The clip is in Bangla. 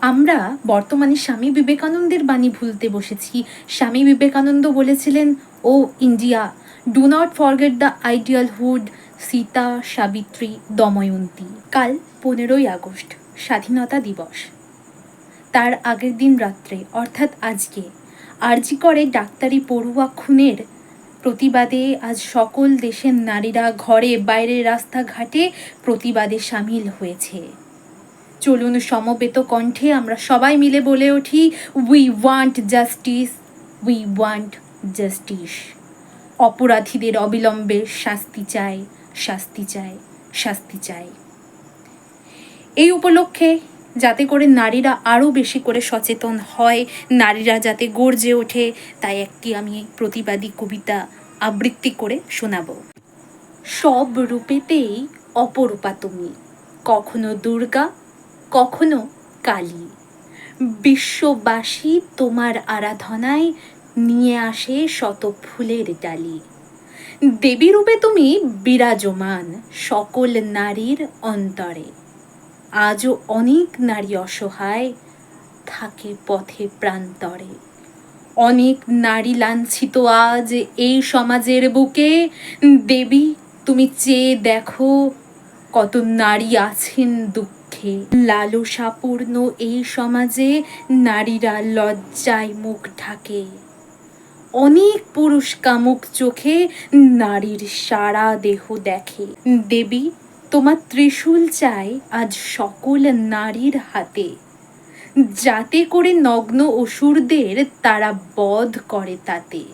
আমরা বর্তমানে স্বামী বিবেকানন্দের বাণী ভুলতে বসেছি। স্বামী বিবেকানন্দ বলেছিলেন, O India, do not forget the ideal hood Sita, Savitri, Damayanti. কাল পনেরোই আগস্ট, স্বাধীনতা দিবস। তার আগের দিন রাত্রে, অর্থাৎ আজকে, আরজি করে ডাক্তারি পড়ুয়া খুনের প্রতিবাদে আজ সকল দেশের নারীরা ঘরে বাইরে রাস্তাঘাটে প্রতিবাদে সামিল হয়েছে। চলুন সমবেত কণ্ঠে আমরা সবাই মিলে বলে উঠি we want justice we want justice অপরাধীদের অবিলম্বে শাস্তি চাই শাস্তি চাই শাস্তি চাই। এই উপলক্ষে যাতে করে নারীরা আরও বেশি করে সচেতন হয়, নারীরা যাতে গর্জে ওঠে, তাই একটি আমি প্রতিবাদী কবিতা আবৃত্তি করে শোনাব। সব রূপেতেই অপরূপা তুমি, কখনো দুর্গা কখনো কালী। বিশ্ববাসী তোমার আরাধনায় নিয়ে আসে শত ফুলের ডালি। দেবী রূপে তুমি বিরাজমান সকল নারীর অন্তরে। আজও অনেক নারী অসহায় থাকে পথে প্রান্তরে। অনেক নারী লাঞ্ছিত আজ এই সমাজের বুকে। দেবী, তুমি চেয়ে দেখো কত নারী আছেন দুঃখে। লালসাপূর্ণ এই সমাজে নারীরা লজ্জায় মুখ ঢাকে। অনেক পুরুষ কামুক চোখে নারীর সারা দেহ দেখে। দেবী, তোমার ত্রিশূল চাই আজ সকল নারীর হাতে। যাতে করে নগ্ন অসুরদের তারা বধ করে তাতে।